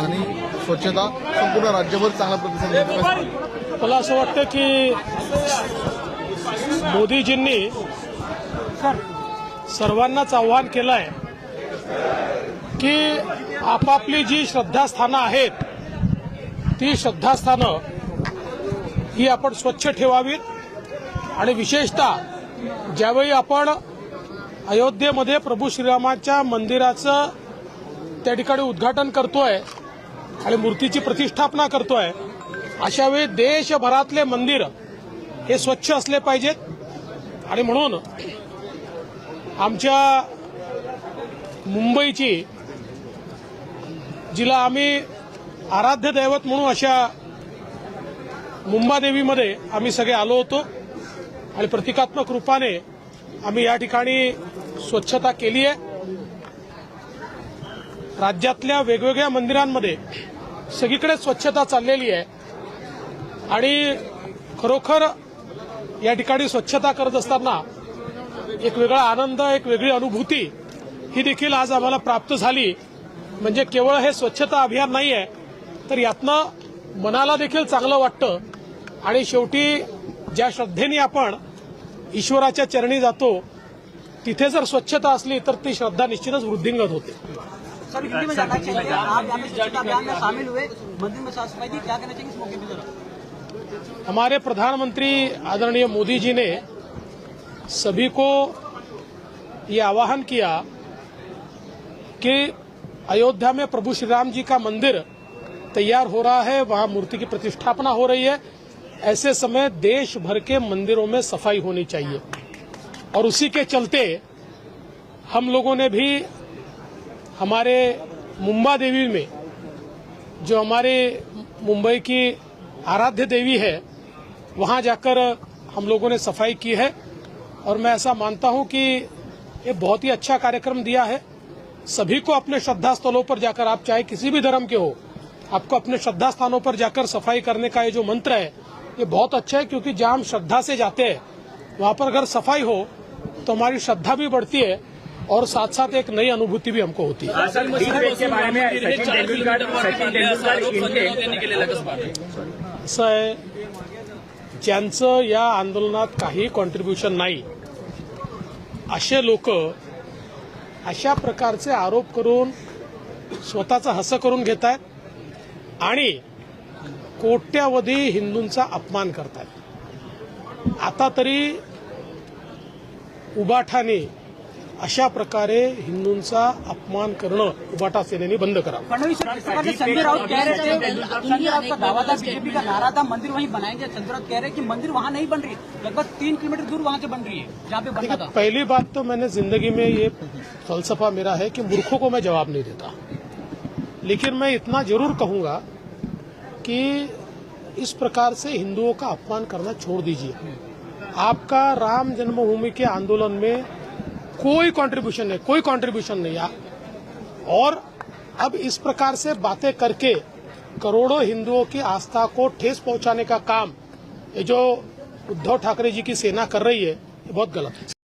स्वच्छता संपूर्ण राज्यभर चांगला प्रतिसाद मला असं वाटतं की मोदीजींनी सर्वांनाच आव्हान केलं आहे की आपापली जी श्रद्धास्थानं आहेत ती श्रद्धास्थानं ही आपण स्वच्छ ठेवावीत आणि विशेषतः ज्यावेळी आपण अयोध्येमध्ये प्रभू श्रीरामाच्या मंदिराचं त्या ठिकाणी उद्घाटन करतोय आणि मूर्तीची प्रतिष्ठापना करतोय. अशा वेळी देशभरातले मंदिर हे स्वच्छ असले पाहिजेत. आणि म्हणून आमच्या मुंबईची जिला आम्ही आराध्य दैवत म्हणून अशा मुंबादेवीमध्ये आम्ही सगळे आलो होतो. आणि प्रतिकात्मक रूपाने आम्ही या ठिकाणी स्वच्छता केली आहे. राज्यातल्या वेगवेगळ्या मंदिरांमध्ये सगळीकडे स्वच्छता चाललेली आहे. आणि खरोखर या ठिकाणी स्वच्छता करत असताना एक वेगळा आनंद एक वेगळी अनुभूती ही देखील आज आम्हाला प्राप्त झाली. म्हणजे केवळ हे स्वच्छता अभियान नाही आहे तर यातनं मनाला देखील चांगलं वाटतं. आणि शेवटी ज्या श्रद्धेने आपण ईश्वराच्या चरणी जातो तिथे जर स्वच्छता असली तर ती श्रद्धा निश्चितच वृद्धिंगत होते. सर में जानना चाहिए। आप यहाँ पे स्वच्छता अभियान में शामिल हुए मंदिर में साफ़ सफ़ाई थी क्या कहना चाहिए इस मौके पर जरा? हमारे प्रधानमंत्री आदरणीय मोदी जी ने सभी को ये आह्वान किया कि अयोध्या में प्रभु श्री राम जी का मंदिर तैयार हो रहा है वहाँ मूर्ति की प्रतिष्ठापना हो रही है। ऐसे समय देश भर के मंदिरों में सफ़ाई होनी चाहिए। और उसी के चलते हम लोगों ने भी हमारे मुंबा देवी में, जो हमारे मुंबई की आराध्य देवी है, वहाँ जाकर हम लोगों ने सफ़ाई की है। और मैं ऐसा मानता हूँ कि ये बहुत ही अच्छा कार्यक्रम दिया है। सभी को अपने श्रद्धा स्थलों पर जाकर, आप चाहे किसी भी धर्म के हो, आपको अपने श्रद्धा स्थानों पर जाकर सफ़ाई करने का ये जो मंत्र है, ये बहुत अच्छा है, क्योंकि जहाँ हम श्रद्धा से जाते हैं, वहाँ पर अगर सफ़ाई हो तो हमारी श्रद्धा भी बढ़ती है। और साथ साथ एक नई अनुभूति भी हमको होती है। असं आहे ज्यांचं या आंदोलनात काही कॉन्ट्रीब्युशन नाही असे लोक अशा प्रकारचे आरोप करून स्वतःचा हसं करून घेत आहेत आणि कोट्यावधी हिंदूंचा अपमान करतायत. आता तरी उबाठाने अशा प्रकारे हिंदूंचा अपमान करणं उबाटा सेनेने बंद करावं से संजय राउत कह रहे थे संजय राउत का दावा था बीजेपी का नारा था मंदिर वहीं बनाएँगे. संजय राउत कह रहे हैं कि मंदिर वहाँ नहीं बन रही लगभग तीन किलोमीटर दूर वहाँ से बन रही है जहाँ पे था। पहली बात तो मैंने ज़िंदगी में ये फलसफा मेरा है कि मूर्खों को मैं जवाब नहीं देता। लेकिन मैं इतना ज़रूर कहूँगा कि इस प्रकार से हिंदुओं का अपमान करना छोड़ दीजिए। आपका राम जन्मभूमि के आंदोलन में कोई कंट्रीब्यूशन नहीं, कोई कंट्रीब्यूशन नहीं यार। और अब इस प्रकार से बातें करके करोड़ों हिंदुओं की आस्था को ठेस पहुँचाने का काम ये जो उद्धव ठाकरे जी की सेना कर रही है, ये बहुत गलत है।